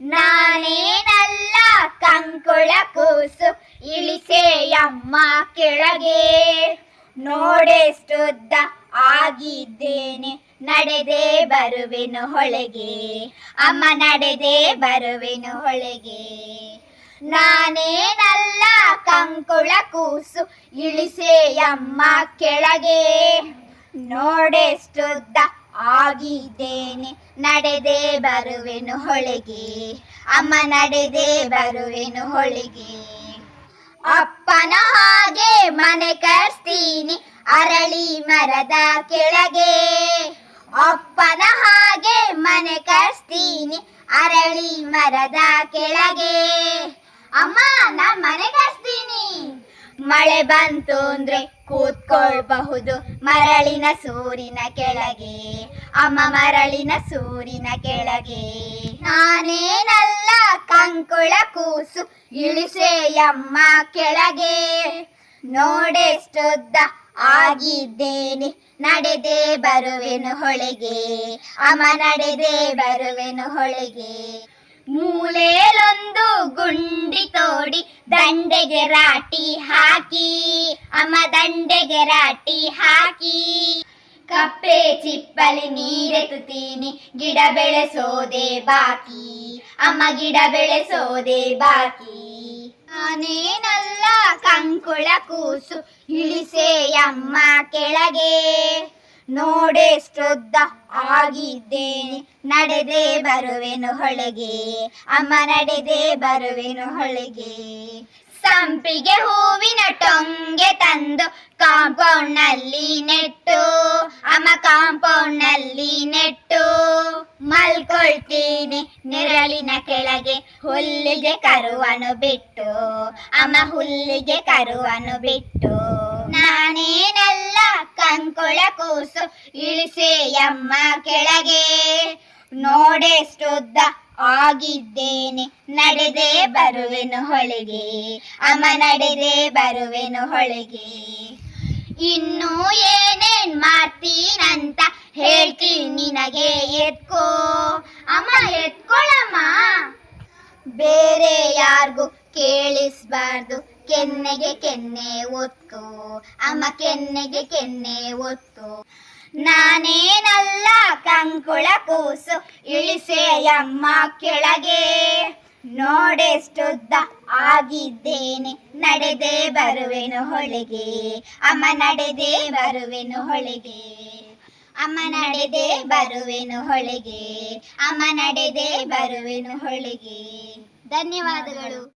ನಾನೇನಲ್ಲ, ಕಂಕುಳ ಕೂಸು ಇಳಿಸೆಯಮ್ಮ ಕೆಳಗೆ. ನೋಡೆಷ್ಟುದ್ದ ಆಗಿದ್ದೇನೆ, ನಡೆದೆ ಬರುವೆನು ಹೊಳೆಗೆ. ಅಮ್ಮ, ನಡೆದೆ ಬರುವೆನು ಹೊಳೆಗೆ. ನಾನೇನಲ್ಲ, ಕಂಕುಳ ಕೂಸು ಇಳಿಸೆಯಮ್ಮ ಕೆಳಗೆ. ನೋಡೆಷ್ಟುದ್ದ ಆಗಿದ್ದೇನೆ, ನಡೆದೇ ಬರುವೆನು ಹೊಳಿಗೆ. ಅಮ್ಮ, ನಡೆದೇ ಬರುವೆನು ಹೊಳಿಗೆ. ಅಪ್ಪನ ಹಾಗೆ ಮನೆ ಕರ್ಸ್ತೀನಿ ಅರಳಿ ಮರದ ಕೆಳಗೆ. ಅಪ್ಪನ ಹಾಗೆ ಮನೆ ಕರ್ಸ್ತೀನಿ ಅರಳಿ ಮರದ ಕೆಳಗೆ. ಅಮ್ಮ ನಾ ಮನೆ ಕಟ್ಸ್ತೀನಿ. ಮಳೆ ಬಂತು ಅಂದ್ರೆ ಕೂತ್ಕೊಳ್ಬಹುದು ಮರಳಿನ ಸೂರಿನ ಕೆಳಗೆ. ಅಮ್ಮ ಮರಳಿನ ಸೂರಿನ ಕೆಳಗೆ. ನಾನೇನಲ್ಲ ಕಂಕುಳ ಕೂಸು ಇಳಿಸೇಯಮ್ಮ ಕೆಳಗೆ. ನೋಡೆಷ್ಟುದ್ದ ಆಗಿದ್ದೇನೆ ನಡೆದೇ ಬರುವೆನು ಹೊಳೆಗೆ. ಅಮ್ಮ ನಡೆದೇ ಬರುವೆನು ಹೊಳೆಗೆ. ಮೂಲೆಯಲ್ಲೊಂದು ಗುಂಡಿ ತೋಡಿ ದಂಡೆಗೆ ರಾಟಿ ಹಾಕಿ, ಅಮ್ಮ ದಂಡೆಗೆ ರಾಟಿ ಹಾಕಿ. ಕಪ್ಪೆ ಚಿಪ್ಪಲಿ ನೀರೆತ್ತುತ್ತೀನಿ, ಗಿಡ ಬೆಳೆಸೋದೆ ಬಾಕಿ. ಅಮ್ಮ ಗಿಡ ಬೆಳೆಸೋದೆ ಬಾಕಿ. ನಾನೇನಲ್ಲ, ಕಂಕುಳ ಕೂಸು ಇಳಿಸೆಯಮ್ಮ ಕೆಳಗೆ. ನೋಡೆಷ್ಟುದ್ದ ಆಗಿದ್ದೇನೆ. ನಡೆದೆ ಬರುವೆನು ಹೊಳೆಗೆ. ಅಮ್ಮ ನಡೆದೆ ಬರುವೆನು ಹೊಳೆಗೆ. ಸಂಪಿಗೆ ಹೂವಿನ ಟೊಂಗೆ ತಂದು ಕಾಂಪೌಂಡ್ನಲ್ಲಿ ನೆಟ್ಟು. ಅಮ್ಮ ಕಾಂಪೌಂಡ್ನಲ್ಲಿ ನೆಟ್ಟು. ಮಲ್ಕೊಳ್ತೀನಿ ನೆರಳಿನ ಕೆಳಗೆ. ಹುಲ್ಲಿಗೆ ಕರುವನು ಬಿಟ್ಟು. ಅಮ್ಮ ಹುಲ್ಲಿಗೆ ಕರುವನು ಬಿಟ್ಟು. ನಾನೇನಲ್ಲ ಕಂಕುಳ ಕೂಸು ಇಳಿಸೆಯಮ್ಮ ಕೆಳಗೆ. ನೋಡೆಷ್ಟುದ್ದ ಆಗಿದ್ದೇನೆ, ನಡೆದೇ ಬರುವೆನು ಹೊಳೆಗೆ. ಅಮ್ಮ ನಡೆದೇ ಬರುವೆನು ಹೊಳೆಗೆ. ಇನ್ನು ಏನೇನ್ ಮಾಡ್ತೀನಂತ ಹೇಳ್ತೀನಿ ನಿನಗೆ ಎತ್ಕೋ. ಅಮ್ಮ ಎತ್ಕೊಳಮ್ಮ. ಬೇರೆ ಯಾರಿಗೂ ಕೇಳಿಸ್ಬಾರ್ದು. ಕೆನ್ನೆಗೆ ಕೆನ್ನೆ ಒತ್ತು. ಅಮ್ಮ ಕೆನ್ನೆಗೆ ಕೆನ್ನೆ ಒತ್ತು. ನಾನೇನಲ್ಲ ಕಂಕುಳ ಕೂಸು. ಇಳಿಸೆಯಮ್ಮ ಕೆಳಗೆ. ನೋಡೆಷ್ಟುದ್ದ ಆಗಿದ್ದೇನೆ. ನಡೆದೆ ಬರುವೆನು ಹೊಳೆಗೆ. ಅಮ್ಮ ನಡೆದೇ ಬರುವೆನು ಹೊಳೆಗೆ. ಅಮ್ಮ ನಡೆದೆ ಬರುವೆನು ಹೊಳೆಗೆ. ಅಮ್ಮ ನಡೆದೆ ಬರುವೆನು ಹೊಳೆಗೆ. ಧನ್ಯವಾದಗಳು.